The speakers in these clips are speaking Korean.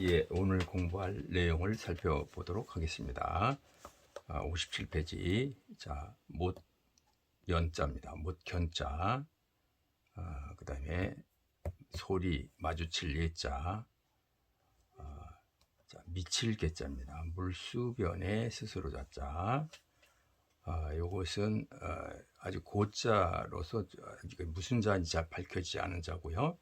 예, 오늘 공부할 내용을 살펴보도록 하겠습니다. 아, 57페이지. 자, 못 연자입니다. 못 견자. 아, 그 다음에 소리 마주칠 예자. 아, 자, 미칠 개자입니다. 물수변의 스스로 자자. 아, 요것은 어, 아주 고자로서 저- 무슨 자인지 잘 밝혀지지 않은 자고요.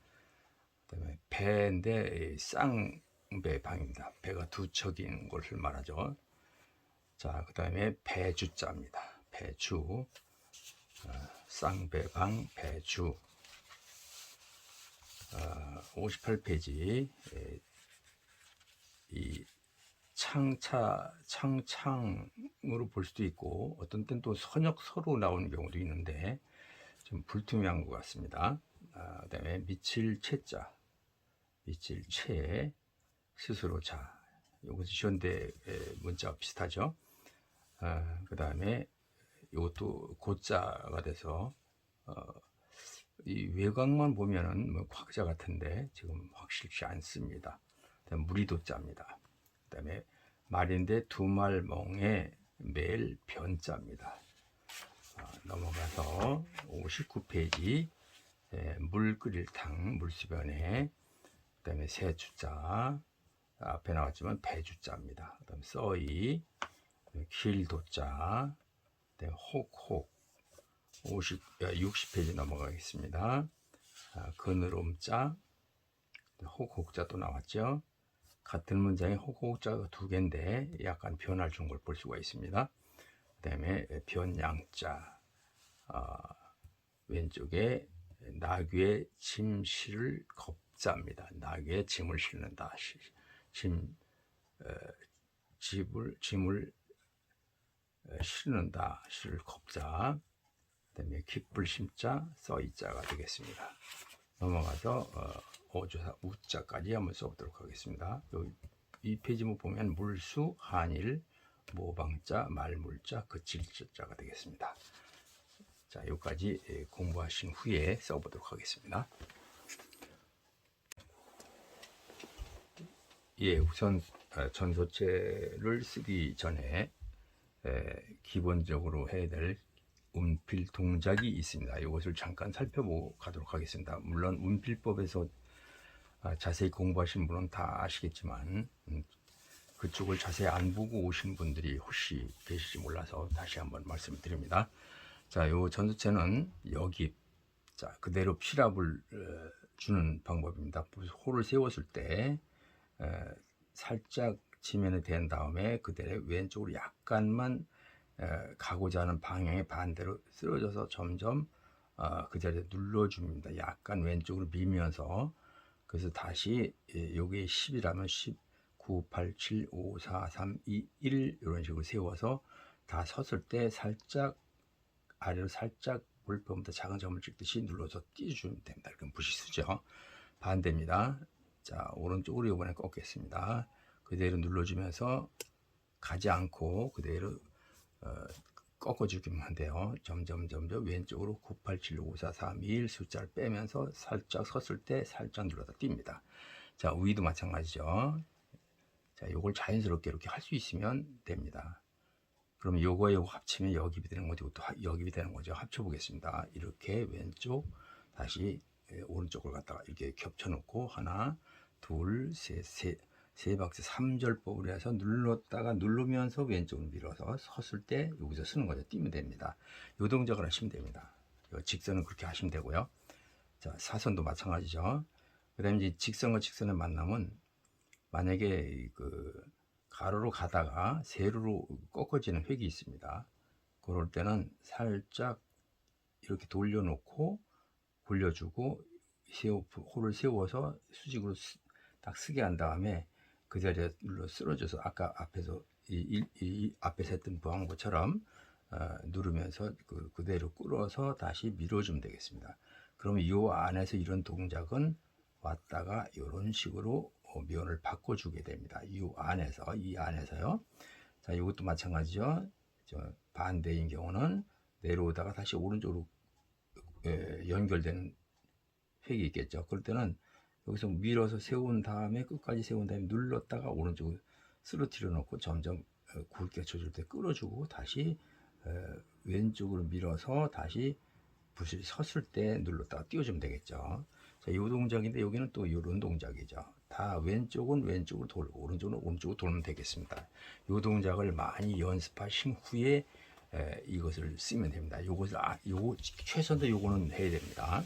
그다음에 배인데 이쌍 배 방입니다. 배가 두 척인 것을 말하죠. 자, 그 다음에 배주자입니다. 배주, 어, 쌍배방 배주. 어, 58페이지 이 창차 창창으로 볼 수도 있고 어떤 때는 또 선역서로 나오는 경우도 있는데 좀 불투명한 것 같습니다. 아, 그다음에 미칠 채자, 미칠 채 스스로 자. 이것이 현대 문자와 비슷하죠. 아, 그 다음에 이것도 고자가 돼서 어, 이 외곽만 보면은 뭐 곽자 같은데 지금 확실치 않습니다. 무리도자입니다. 그다음에 말인데 두말 멍에 매일 변자입니다. 아, 넘어가서 59페이지 물 끓일 탕 물수변에 그다음에 새 주자 앞에 나왔지만 배주자입니다. 그다음 써이 길도자 그다음에 혹혹 50 60페이지 넘어가겠습니다. 아, 그늘옴자 혹혹자 또 나왔죠. 같은 문장에 혹혹자가 두 개인데 약간 변화를 준 걸 볼 수가 있습니다. 그 다음에 변양자 아, 왼쪽에 나귀의 짐 실을 겁자입니다. 나귀의 짐을 실는다. 시- 짐 어, 집을 짐을 어, 실는다. 실 겁자. 그다음에 기쁠 심자 써이자가 되겠습니다. 넘어가서 어, 어조사 우자까지 한번 써보도록 하겠습니다. 요, 이 페이지 뭐 보면 물수, 한일, 모방자, 말물자, 그칠자가 되겠습니다. 자, 여기까지 예, 공부하신 후에 써보도록 하겠습니다. 예, 우선 어, 전소체를 쓰기 전에 에, 기본적으로 해야 될 운필 동작이 있습니다. 이것을 잠깐 살펴보고 가도록 하겠습니다. 물론 운필법에서 아, 자세히 공부하신 분은 다 아시겠지만 음, 그쪽을 자세히 안 보고 오신 분들이 혹시 계실지 몰라서 다시 한번 말씀을 드립니다. 자, 요 전두체는 여기 자 그대로 피랍을 어, 주는 방법입니다. 호를 세웠을 때 에, 살짝 지면에 댄 다음에 그대로 왼쪽으로 약간만 에, 가고자 하는 방향의 반대로 쓰러져서 점점 어, 그 자리에 눌러줍니다. 약간 왼쪽으로 밀면서 그래서 다시 예, 요게 10이라면 10, 9, 8, 7, 5, 4, 3, 2, 1 이런 식으로 세워서 다 섰을 때 살짝 아래로 살짝 볼펜보다 작은 점을 찍듯이 눌러서 띄워주면 됩니다. 그럼 부시수죠. 반대입니다. 자 오른쪽으로 이번에 꺾겠습니다. 그대로 눌러주면서 가지 않고 그대로 어, 꺾어주기만 돼요. 점점 점점 왼쪽으로 9, 8, 7, 5, 4, 3, 2, 1 숫자를 빼면서 살짝 섰을 때 살짝 눌러서 뜁니다. 자 위도 마찬가지죠. 자 요걸 자연스럽게 이렇게 할 수 있으면 됩니다. 그럼 요거 요거 합치면 여깁이 되는 거죠. 또 여깁이 되는 거죠. 합쳐 보겠습니다. 이렇게 왼쪽 다시 예, 오른쪽을 갖다가 이렇게 겹쳐 놓고 하나, 둘, 셋, 셋, 세 박스 3절법으로 해서 눌렀다가 누르면서 왼쪽으로 밀어서 섰을 때 여기서 쓰는 거죠. 뛰면 됩니다. 요 동작을 하시면 됩니다. 요 직선은 그렇게 하시면 되고요. 자, 사선도 마찬가지죠. 그 다음에 이제 직선과 직선의 만남은 만약에 그 가로로 가다가 세로로 꺾어지는 획이 있습니다. 그럴 때는 살짝 이렇게 돌려놓고 굴려주고 세워, 호를 세워서 수직으로 스- 딱 쓰게 한 다음에 그 눌러 쓰러져서 아까 앞에서 이, 이, 이 앞에서 했던 보항구처럼 어, 누르면서 그, 그대로 끌어서 다시 밀어주면 되겠습니다. 그러면 이 안에서 이런 동작은 왔다가 이런 식으로 어, 면을 바꿔주게 됩니다. 이 안에서 이 안에서요. 자 이것도 마찬가지죠. 저 반대인 경우는 내려오다가 다시 오른쪽으로 에, 연결되는 획이 있겠죠. 그럴 때는 여기서 밀어서 세운 다음에 끝까지 세운 다음에 눌렀다가 오른쪽으로 쓰러뜨려 놓고 점점 어, 굵게 쳐줄 때 끌어주고 다시 어, 왼쪽으로 밀어서 다시 붓을 섰을 때 눌렀다가 띄워주면 되겠죠. 자, 이 동작인데 여기는 또 이런 동작이죠. 다 왼쪽은 왼쪽으로 돌고 오른쪽은 오른쪽으로 돌면 되겠습니다. 이 동작을 많이 연습하신 후에 에, 이것을 쓰면 됩니다. 요것을 아, 요거 최선도 요거는 해야 됩니다.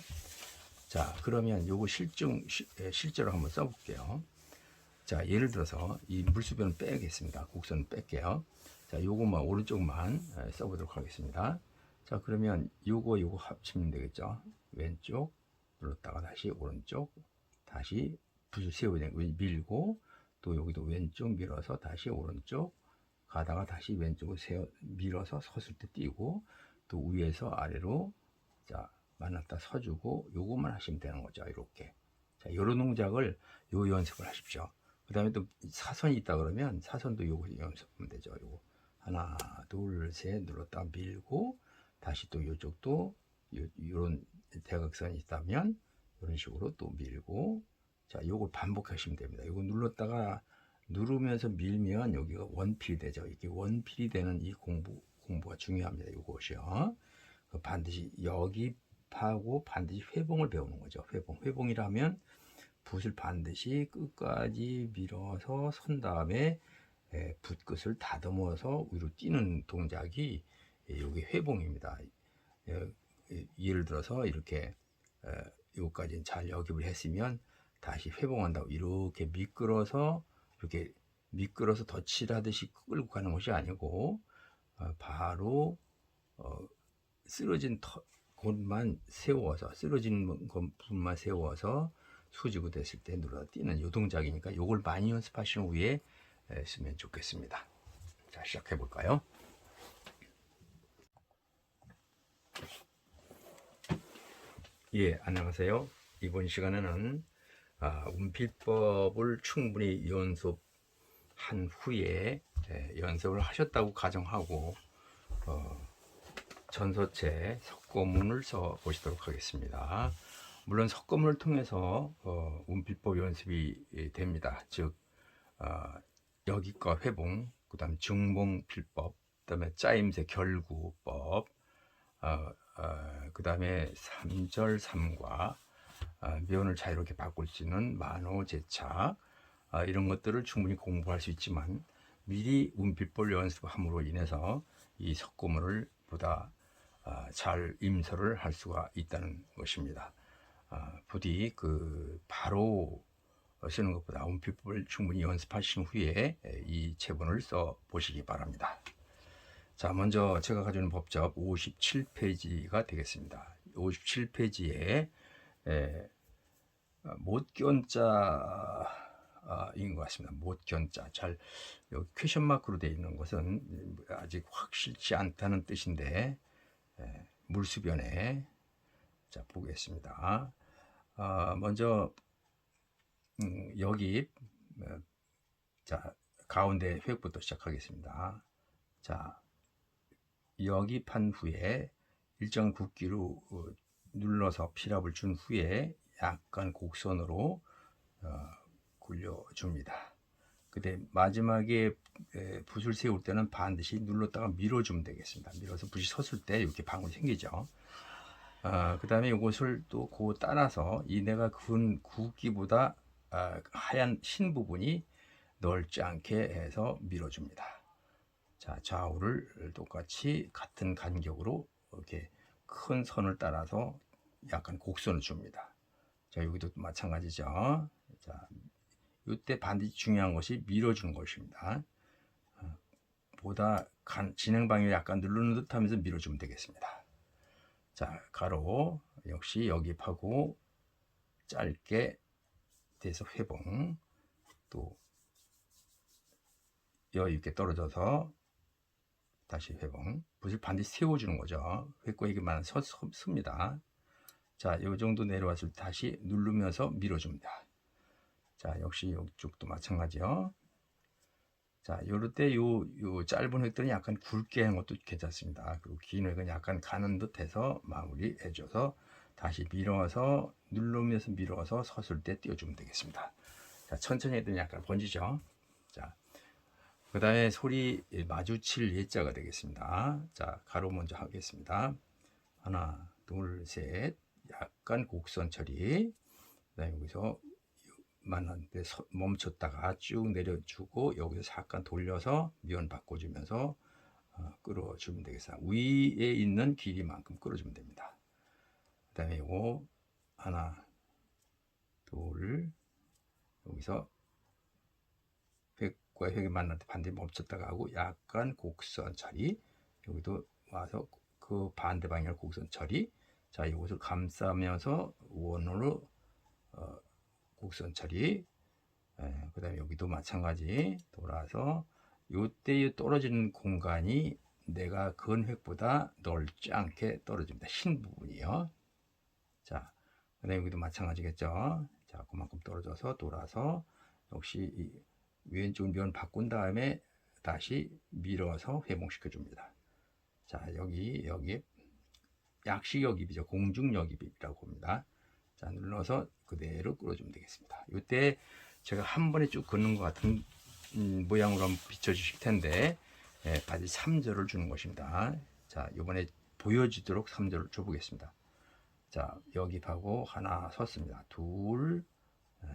자, 그러면 요거 실증 시- 에, 실제로 한번 써볼게요. 자, 예를 들어서 이 물수변을 빼겠습니다. 곡선을 뺄게요. 자, 요것만 오른쪽만 에, 써보도록 하겠습니다. 자, 그러면 요거 요거 합치면 되겠죠. 왼쪽 눌렀다가 다시 오른쪽 다시 붓을 세워야 되고 밀고 또 여기도 왼쪽 밀어서 다시 오른쪽 가다가 다시 왼쪽으로 세워 밀어서 섰을 때 띄고 또 위에서 아래로 자 만났다 서주고 요것만 하시면 되는 거죠 이렇게 자 요런 동작을 요 연습을 하십시오 그 다음에 또 사선이 있다 그러면 사선도 요거 연습하면 되죠 요거 하나 둘 셋 눌렀다 밀고 다시 또 요쪽도 요, 요런 대각선이 있다면 이런 식으로 또 밀고 자 요걸 반복하시면 됩니다 요거 눌렀다가 누르면서 밀면 여기가 원필이 되죠. 이게 원필이 되는 이 공부 공부가 중요합니다. 이것이요. 그 반드시 여기 파고 반드시 회봉을 배우는 거죠. 회봉. 회봉이라면 붓을 반드시 끝까지 밀어서 선 다음에 에, 붓끝을 다듬어서 위로 뛰는 동작이 예, 여기 회봉입니다. 예, 예, 예를 들어서 이렇게 에, 여기까지 잘 역입을 했으면 다시 회봉한다고 이렇게 미끄러서 이렇게 미끄러서 덧칠하듯이 끌고 가는 것이 아니고 어, 바로 어, 쓰러진 터, 곳만 세워서 쓰러진 곳만 세워서 수직으로 됐을 때 눌러 뛰는 요 동작이니까 요걸 많이 연습하신 후에 에, 쓰면 좋겠습니다. 자 시작해 볼까요? 예 안녕하세요. 이번 시간에는 아, 운필법을 충분히 연습한 후에 예, 연습을 하셨다고 가정하고 어, 전서체 석고문을 써 보시도록 하겠습니다. 물론 석고문을 통해서 어, 운필법 연습이 예, 됩니다. 즉 어, 여기과 회봉, 그다음 중봉 필법, 그다음에 짜임새 결구법, 어, 그다음에 삼절 삼과 아, 미원을 자유롭게 바꿀 수 있는 만호, 제차 아, 이런 것들을 충분히 공부할 수 있지만 미리 운필법 연습함으로 인해서 이 석고문을 보다 아, 잘 임서를 할 수가 있다는 것입니다. 아, 부디 그 바로 쓰는 것보다 운필법을 충분히 연습하신 후에 이 체본을 써 보시기 바랍니다. 자, 먼저 제가 가지고 법적 57페이지가 되겠습니다. 57페이지에 에, 아, 못견자인 것 같습니다. 못견자. 잘 여기 퀘션 마크로 되어 있는 것은 아직 확실치 않다는 뜻인데 에, 물수변에 자 보겠습니다. 아, 먼저 음, 여기 어, 자 가운데 획부터 시작하겠습니다. 자 여기판 후에 일정 굵기로 어, 눌러서 필압을 준 후에 약간 곡선으로 어, 굴려줍니다. 근데 마지막에 에, 붓을 세울 때는 반드시 눌렀다가 밀어주면 되겠습니다. 밀어서 붓이 섰을 때 이렇게 방울이 생기죠. 어, 그 다음에 이것을 또 그 따라서 이 내가 그은 굵기보다 아, 하얀 흰 부분이 넓지 않게 해서 밀어줍니다. 자, 좌우를 똑같이 같은 간격으로 이렇게 큰 선을 따라서 약간 곡선을 줍니다. 자, 여기도 마찬가지죠. 자, 이때 반드시 중요한 것이 밀어주는 것입니다. 어, 보다 간, 진행 방향을 약간 누르는 듯 하면서 밀어주면 되겠습니다. 자, 가로 역시 여기파고 짧게 돼서 회봉 또 여유 있게 떨어져서 다시 회봉 붓을 반드시 세워주는 거죠. 서, 섭니다. 자, 이 정도 내려왔을 때 다시 누르면서 밀어줍니다. 자, 역시 이쪽도 마찬가지요. 자, 요럴 때 요, 요 짧은 획들은 약간 굵게 하는 것도 괜찮습니다. 그리고 긴 획은 약간 가는 듯 해서 마무리 해줘서 다시 밀어서 누르면서 밀어서 섰을 때 띄워주면 되겠습니다. 자, 천천히 해도 약간 번지죠. 자, 그 다음에 소리 마주칠 예자가 되겠습니다. 자, 가로 먼저 하겠습니다. 하나, 둘, 셋. 약간 곡선 처리. 그 다음에 여기서 서- 멈췄다가 쭉 내려주고 여기서 잠깐 돌려서 면 바꿔주면서 어, 끌어주면 되겠습니다. 위에 있는 길이만큼 끌어주면 됩니다. 그 다음에 요거 하나, 둘, 여기서 획과 획이 만날 때 반대 멈췄다가 하고 약간 곡선 처리 여기도 와서 그 반대 방향 곡선 처리 자 이것을 감싸면서 원으로 어, 곡선 처리 예, 그 다음에 여기도 마찬가지 돌아서 요때 떨어지는 공간이 내가 건 획보다 넓지 않게 떨어집니다 흰 부분이요 자 그 다음에 여기도 마찬가지겠죠 자 그만큼 떨어져서 돌아서 역시 이 왼쪽 면 바꾼 다음에 다시 밀어서 회복시켜 줍니다. 자, 여기, 여기 약식여깁이죠. 공중여깁이라고 합니다. 자, 눌러서 그대로 끌어주면 되겠습니다. 이때 제가 한 번에 쭉 긋는 것 같은 음, 모양으로 한번 비춰주실 텐데, 예, 바지 3절을 주는 것입니다. 자, 이번에 보여지도록 3절을 줘보겠습니다. 자, 여기하고 하나 섰습니다. 둘,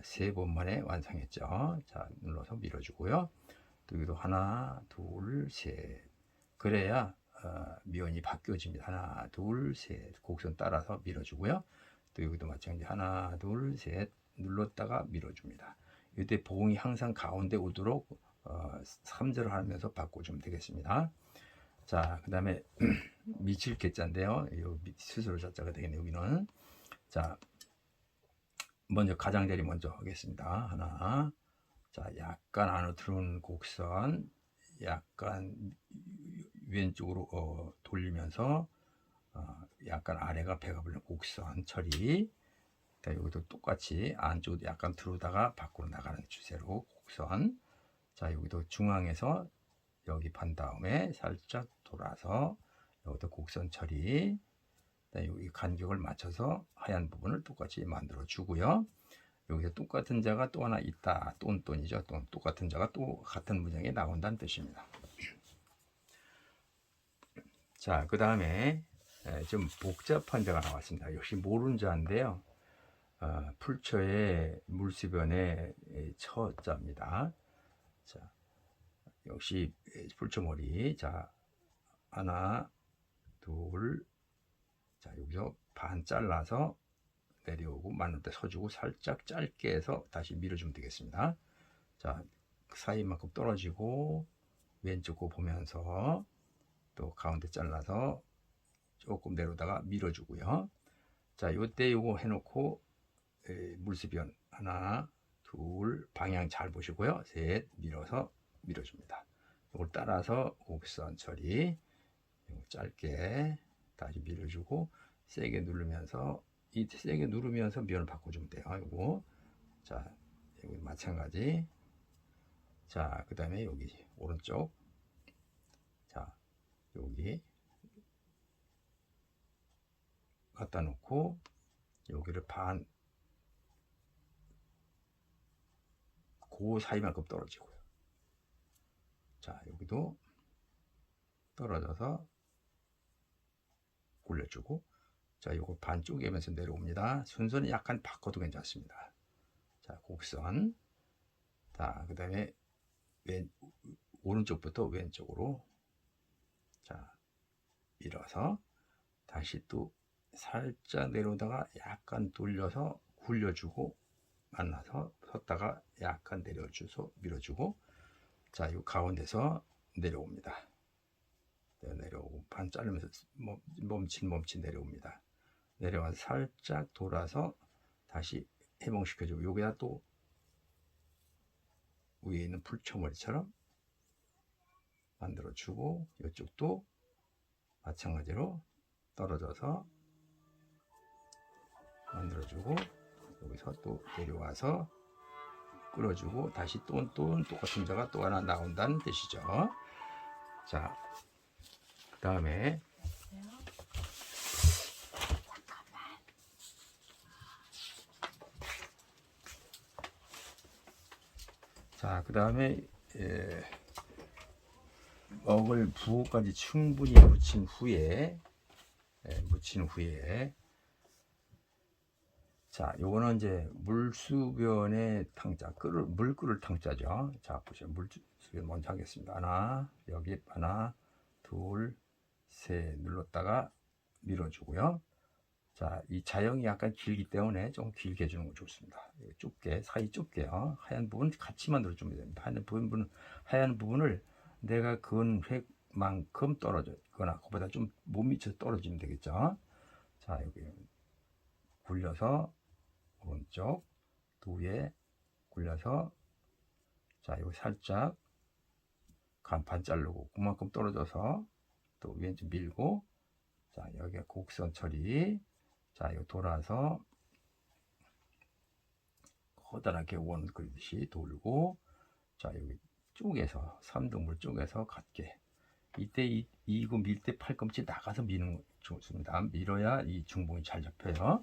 세 번 만에 완성했죠. 자, 눌러서 밀어주고요. 또 여기도 하나, 둘, 셋. 그래야 어, 면이 바뀌어집니다. 하나, 둘, 셋. 곡선 따라서 밀어주고요. 또 여기도 마찬가지 하나, 둘, 셋. 눌렀다가 밀어줍니다. 이때 봉이 항상 가운데 오도록 어, 3절을 하면서 바꿔주면 되겠습니다. 자, 그 다음에 미칠 개자인데요. 스스로 자자가 되겠네요. 여기는. 자, 먼저 가장자리 먼저 하겠습니다. 하나. 자, 약간 안으로 들어오는 곡선, 약간 왼쪽으로 어, 돌리면서 어, 약간 아래가 배가 불리는 곡선 처리. 자, 여기도 똑같이 안쪽으로 약간 들어오다가 밖으로 나가는 추세로 곡선. 자, 여기도 중앙에서 여기 반 다음에 살짝 돌아서 여기도 곡선 처리. 자, 여기 간격을 맞춰서 하얀 부분을 똑같이 만들어 주고요. 여기서 똑같은 자가 또 하나 있다. 똔똔이죠. 또 똑같은 자가 또 같은 문장에 나온다는 뜻입니다. 자, 그 다음에 좀 복잡한 자가 나왔습니다. 역시 모른 자인데요. 어, 풀처의 물수변의 처자입니다. 자, 역시 풀처머리. 자, 하나, 둘, 자, 여기서 반 잘라서 내려오고 마늘 때 서주고 살짝 짧게 해서 다시 밀어주면 되겠습니다. 자, 그 사이만큼 떨어지고 왼쪽 거 보면서 또 가운데 잘라서 조금 내려다가 밀어주고요. 자, 요때 요거 해놓고 에, 물수변 하나, 둘 방향 잘 보시고요. 셋 밀어서 밀어줍니다. 이걸 따라서 곡선 처리 짧게 다시 밀어주고 세게 누르면서 이 세게 누르면서 면을 바꿔주면 돼요. 이거 자 여기 마찬가지. 자 그 다음에 여기 오른쪽. 자 여기 갖다 놓고 여기를 반그 사이만큼 떨어지고요. 자 여기도 떨어져서 굴려주고 자 요거 반 쪼개면서 내려옵니다. 순서는 약간 바꿔도 괜찮습니다. 자 곡선. 자그 다음에 왼 오른쪽부터 왼쪽으로 자 밀어서 다시 또 살짝 내려오다가 약간 돌려서 굴려주고 만나서 섰다가 약간 내려줘서 밀어주고 자요 가운데서 내려옵니다 네, 내려오고 반 자르면서 멈- 멈칫 멈칫 내려옵니다. 내려와서 살짝 돌아서 다시 해봉시켜주고 여기다 또 위에 있는 풀초머리처럼 만들어주고 이쪽도 마찬가지로 떨어져서 만들어주고 여기서 또 내려와서 끌어주고 다시 또, 또 똑같은 자가 또 하나 나온다는 뜻이죠. 자, 그 다음에 자, 그 다음에 예, 먹을 부호까지 충분히 묻힌 후에 예, 묻힌 후에 자, 요거는 이제 물수변의 탕자, 끓을 물 끓을 탕자죠. 자, 보세요. 물수변 먼저 하겠습니다. 하나, 여기 하나, 둘, 셋 눌렀다가 밀어주고요. 자, 이 자형이 약간 길기 때문에 좀 길게 해주는 거 좋습니다. 이거 좁게, 사이 좁게요. 하얀 부분 같이 만들어주면 됩니다. 하얀 부분, 하얀 부분을 내가 그은 획만큼 떨어져거나 그보다 좀 못 미쳐 떨어지면 되겠죠. 자, 여기 굴려서 오른쪽 두 위에 굴려서 자, 여기 살짝 간판 자르고 그만큼 떨어져서 또 왼쪽 밀고 자, 여기가 곡선 처리 자, 이거 돌아서 커다랗게 원 그리듯이 돌고 자, 여기 쪼개서 삼등분 쪼개서 같게 이때 이, 이거 밀 때 팔꿈치 나가서 미는 거 좋습니다. 밀어야 이 중봉이 잘 잡혀요.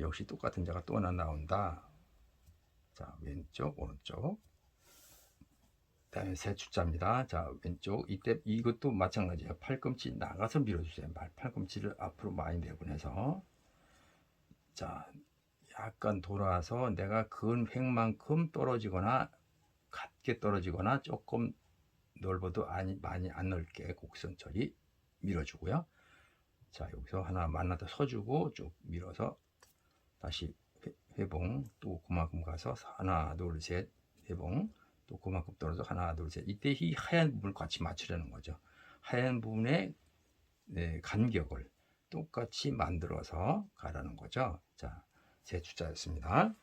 역시 똑같은 자가 또 하나 나온다. 자, 왼쪽, 오른쪽. 그다음에 세 주자입니다. 자, 왼쪽. 이때 이것도 마찬가지예요. 팔꿈치 나가서 밀어주세요. 발 팔꿈치를 앞으로 많이 내보내서 자, 약간 돌아서 내가 획만큼 떨어지거나 같게 떨어지거나 조금 넓어도 아니 많이 안 넓게 곡선 처리 밀어주고요. 자, 여기서 하나 만나다 서주고 쭉 밀어서 다시 회- 회봉 또 그만큼 가서 하나 둘 셋 회봉 또 그만큼 떨어져 하나 둘 셋. 이때 이 하얀 부분을 같이 맞추려는 거죠. 하얀 부분의 네, 간격을 똑같이 만들어서 가라는 거죠. 자세 주자였습니다.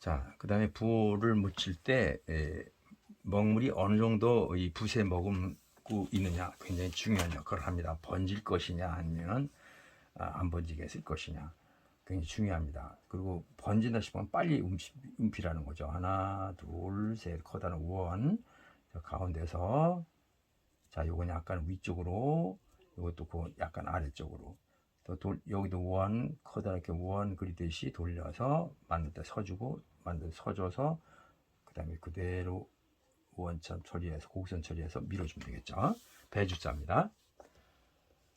자 그 다음에 부호를 묻힐 때 에, 먹물이 어느 정도 이 붓에 머 금고 있느냐 굉장히 중요한 역할을 합니다. 번질 것이냐 아니면 아, 안 번지게 했을 것이냐 굉장히 중요합니다. 그리고 번진다 싶으면 빨리 움피, 움피라는 거죠. 하나, 둘, 셋, 커다란 원 자, 가운데서 자 요건 약간 위쪽으로 요것도 그 약간 아래쪽으로 또 돌, 여기도 원 커다랗게 원 그리듯이 돌려서 만들 때 서주고 만들 서줘서 그 다음에 그대로 원점 처리해서 곡선 처리해서 밀어주면 되겠죠. 배주자입니다.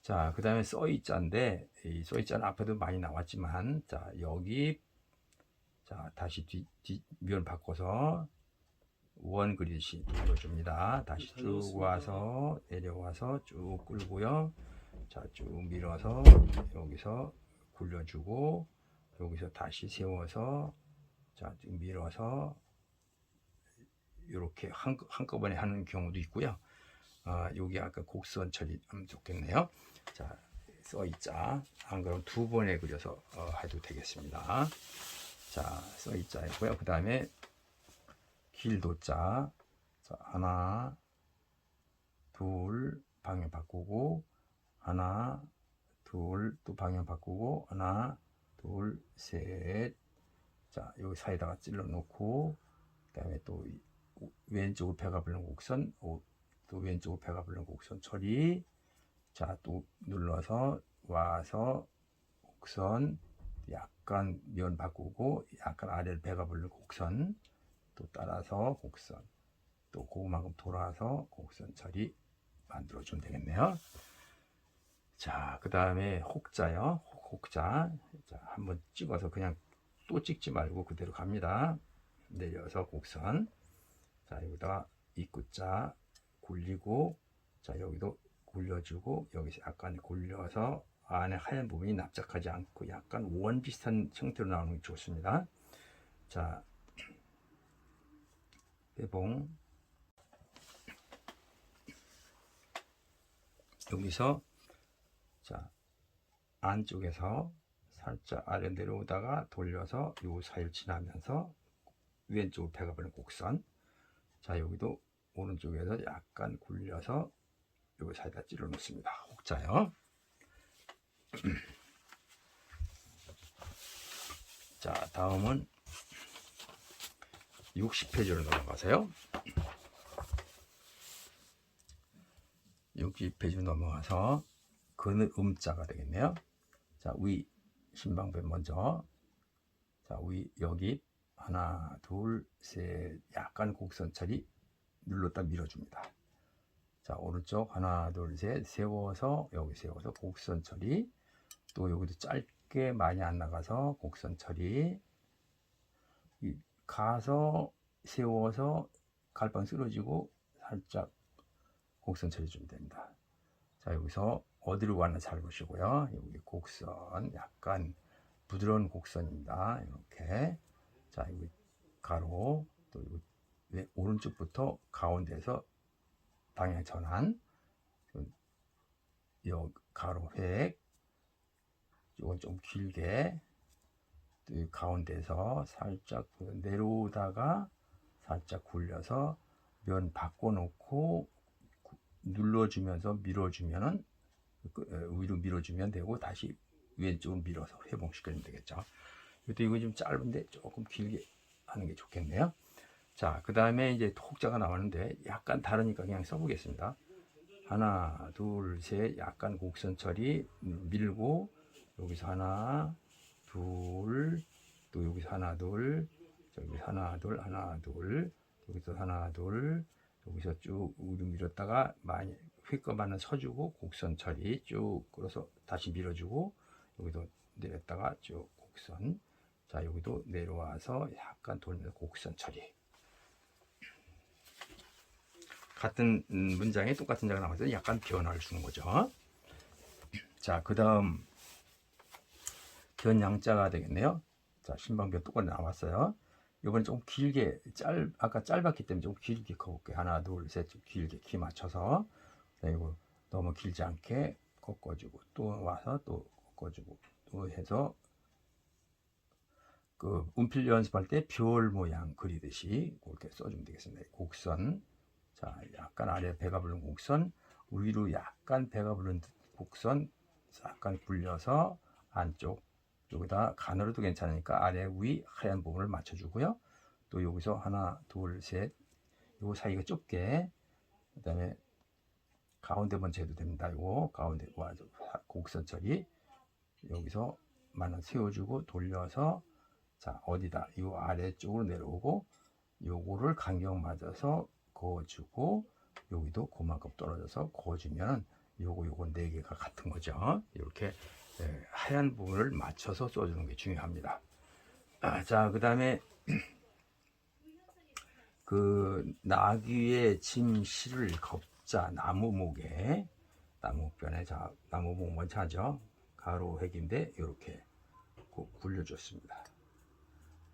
자, 그 다음에 써이자인데 이 써이자는 앞에도 많이 나왔지만 자 여기 자 다시 뒤, 뒤 면 바꿔서 원 그리듯이 밀어줍니다. 다시 쭉 와서 내려와서 쭉 끌고요. 자, 쭉 밀어서 여기서 굴려주고 여기서 다시 세워서 자, 쭉 밀어서 이렇게 한, 한꺼번에 하는 경우도 있고요. 아, 여기 아까 곡선 처리하면 좋겠네요. 자, 써있자. 안 그러면 두 번에 그려서 어, 해도 되겠습니다. 자, 써있자이고요. 그 다음에 길도자. 자, 하나, 둘, 방향 바꾸고, 하나, 둘, 또 방향 바꾸고, 하나, 둘, 셋. 자, 여기 사이다가 찔러 놓고, 그 다음에 또 이- 왼쪽으로 배가 부른 곡선, 오, 또 왼쪽으로 배가 부른 곡선 처리. 자, 또 눌러서 와서 곡선, 약간 면 바꾸고, 약간 아래를 배가 부른 곡선, 또 따라서 곡선, 또 그만큼 돌아서 곡선 처리 만들어 주면 되겠네요. 자, 그 다음에 혹자요. 혹- 혹자. 자, 한번 찍어서 그냥 또 찍지 말고 그대로 갑니다. 내려서 곡선. 자, 여기다가 입구자 굴리고, 자, 여기도 굴려주고, 여기서 약간 굴려서 안에 하얀 부분이 납작하지 않고 약간 원 비슷한 형태로 나오는 게 좋습니다. 자, 회봉. 여기서, 자, 안쪽에서 살짝 아래 내려오다가 돌려서 요 사이를 지나면서 왼쪽으로 배가 버는 곡선. 자, 여기도 오른쪽에서 약간 굴려서 여기 사이다 찔러 놓습니다. 혹자요. 자, 다음은 60페이지로 넘어가세요. 60페이지로 넘어가서 그는 음자가 되겠네요. 자, 위 신방배 먼저 자 위 여기 하나 둘 셋 약간 곡선 처리 눌렀다 밀어줍니다. 자 오른쪽 하나 둘 셋 세워서 여기 세워서 곡선 처리 또 여기도 짧게 많이 안 나가서 곡선 처리 이 가서 세워서 갈방 쓰러지고 살짝 곡선 처리 좀 됩니다. 자 여기서 어디로 가나 잘 보시고요. 여기 곡선 약간 부드러운 곡선입니다. 이렇게 자 여기 가로 또 여기 왼- 오른쪽부터 가운데서 방향 전환 요 가로 획 이건 좀 길게 또이 가운데서 살짝 내려오다가 살짝 굴려서 면 바꿔놓고 구- 눌러주면서 밀어주면은 그, 에, 위로 밀어주면 되고 다시 왼쪽으로 밀어서 회복시키면 되겠죠. 이것도 이거 좀 짧은데 조금 길게 하는 게 좋겠네요. 자, 그 다음에 이제 혹자가 나오는데 약간 다르니까 그냥 써보겠습니다. 하나, 둘, 셋, 약간 곡선 처리 음, 밀고 여기서 하나, 둘, 또 여기서 하나, 둘, 저기 하나, 둘, 하나, 둘, 여기서 하나, 둘, 여기서 쭉 우리 밀었다가 많이 휘꺼만은 서주고 곡선 처리 쭉 끌어서 다시 밀어주고 여기도 내렸다가 쭉 곡선 자 여기도 내려와서 약간 돌면서 곡선 처리. 같은 음, 문장에 똑같은 자가 나와서 약간 변화를 주는 거죠. 자그 다음 변양자가 되겠네요. 자 신방변 똑같이 나왔어요. 이번에 좀 길게 짧 아까 짧았기 때문에 좀 길게 걷을게요. 하나 둘셋 길게 키 맞춰서. 자, 이거 너무 길지 않게 꺾어주고 또 와서 또 꺾어주고 또 해서 그 운필 연습할 때 별 모양 그리듯이 그렇게 써주면 되겠습니다. 곡선 자 약간 아래 배가 부른 곡선 위로 약간 배가 부른 곡선 약간 굴려서 안쪽 여기다 가늘어도 괜찮으니까 아래 위 하얀 부분을 맞춰주고요. 또 여기서 하나 둘셋 요 사이가 좁게 그 다음에 가운데 먼저 해도 됩니다. 이거 가운데 와서 곡선 처리 여기서 만원 세워주고 돌려서 자 어디다 이 아래쪽으로 내려오고 요거를 간격 맞아서 그어주고 여기도 그만큼 떨어져서 그어주면 요거 요거 네 개가 같은 거죠. 이렇게 예, 하얀 부분을 맞춰서 써주는 게 중요합니다. 아, 자 그 다음에 그 나귀의 짐 실을 겁자 나무목에 나무변에 자 나무목 먼저 하죠 가로 획인데 이렇게 굴려줬습니다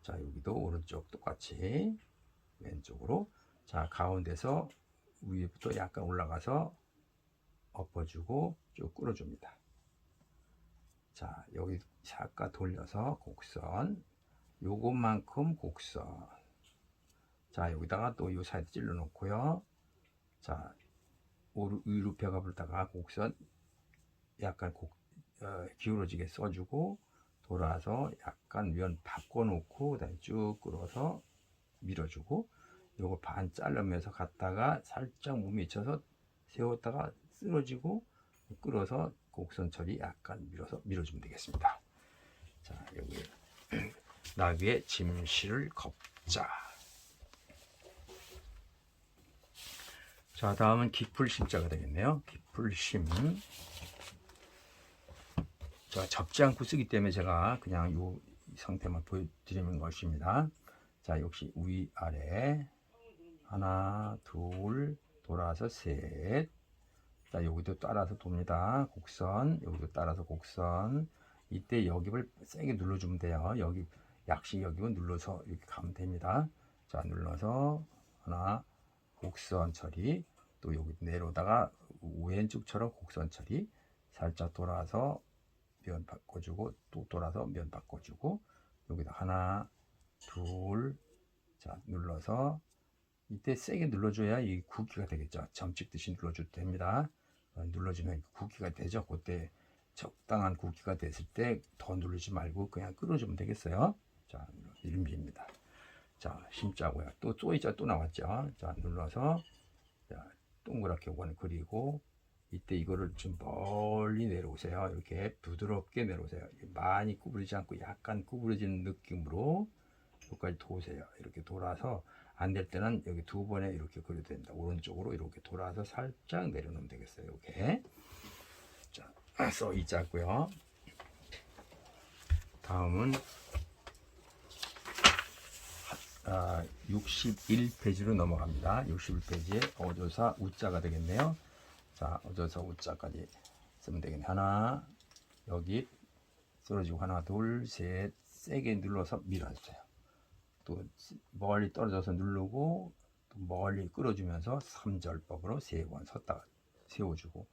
자 여기도 오른쪽 똑같이 왼쪽으로. 자 가운데서 위부터 약간 올라가서 엎어주고 쭉 끌어줍니다. 자 여기 잠깐 돌려서 곡선. 요것만큼 곡선. 자 여기다가 또이 사이드 찔러 놓고요. 자 위로 벼가 불다가 곡선 약간 곡, 어, 기울어지게 써주고 돌아서 약간 면 바꿔 놓고 그다음에 쭉 끌어서 밀어주고 요거 반 자르면서 갔다가 살짝 몸이 미쳐서 세웠다가 쓰러지고 끌어서 곡선 처리 약간 밀어서 밀어주면 되겠습니다 자 여기 나귀의 짐실을 겁자 자, 다음은 기풀심자가 되겠네요. 기풀심. 자, 접지 않고 쓰기 때문에 제가 그냥 이 상태만 보여드리는 것입니다. 자, 역시 위, 아래. 하나, 둘, 돌아서 셋. 자, 여기도 따라서 돕니다. 곡선. 여기도 따라서 곡선. 이때 여깁을 세게 눌러주면 돼요. 여기, 약시 여깁은 눌러서 이렇게 가면 됩니다. 자, 눌러서 하나, 곡선 처리 또 여기 내려오다가 왼쪽처럼 곡선 처리 살짝 돌아서 면 바꿔주고 또 돌아서 면 바꿔주고 여기다 하나 둘 자 눌러서 이때 세게 눌러줘야 이 굵기가 되겠죠. 점 찍듯이 눌러줘도 됩니다. 어, 눌러주면 굵기가 되죠. 그때 적당한 굵기가 됐을 때 더 누르지 말고 그냥 끌어주면 되겠어요. 자 이름비입니다. 자, 심자고요. 또 쪼이자 또 나왔죠. 자, 눌러서 자, 동그랗게 원 그리고 이때 이거를 좀 멀리 내려오세요. 이렇게 부드럽게 내려오세요. 많이 구부리지 않고 약간 구부러지는 느낌으로 여기까지 도세요. 이렇게 돌아서 안 될 때는 여기 두 번에 이렇게 그려도 됩니다. 오른쪽으로 이렇게 돌아서 살짝 내려놓으면 되겠어요. 이렇게. 자, 써 있자고요. 다음은 아, 61페이지로 넘어갑니다. 61페이지에 어조사 우자가 되겠네요. 자, 어조사 우자까지 쓰면 되겠네. 하나, 여기 쓰러지고 하나, 둘, 셋, 세게 눌러서 밀어주세요. 또 멀리 떨어져서 누르고 또 멀리 끌어주면서 3절법으로 세 번 섰다가 세워주고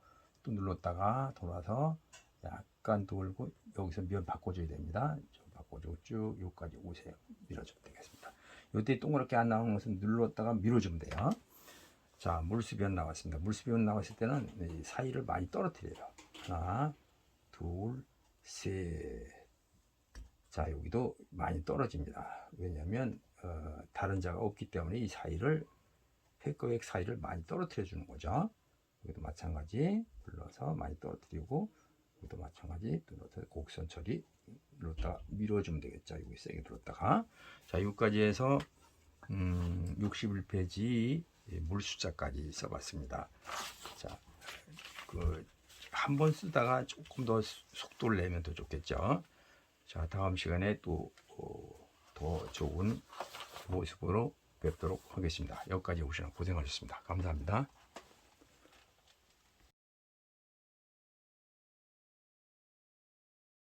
또 눌렀다가 돌아서 약간 돌고 여기서 면 바꿔줘야 됩니다. 좀 바꿔주고 쭉 여기까지 오세요. 밀어주면 되겠습니다. 이때 동그랗게 안 나오는 것은 눌렀다가 밀어주면 돼요. 자, 물수변 나왔습니다. 물수변 나왔을 때는 이 사이를 많이 떨어뜨려요. 하나, 둘, 셋. 자, 여기도 많이 떨어집니다. 왜냐하면 어, 다른 자가 없기 때문에 이 사이를 획 사이를 많이 떨어뜨려 주는 거죠. 여기도 마찬가지 눌러서 많이 떨어뜨리고 여기도 마찬가지 눌러서 곡선 처리 눌렀다가 밀어주면 되겠죠. 여기 세게 눌렀다가 자 여기까지 해서 음, 61페이지 물 숫자까지 써봤습니다. 자, 그 한 번 쓰다가 조금 더 속도를 내면 더 좋겠죠. 자, 다음 시간에 또 더 좋은 모습으로 뵙도록 하겠습니다. 여기까지 오시나 고생하셨습니다. 감사합니다.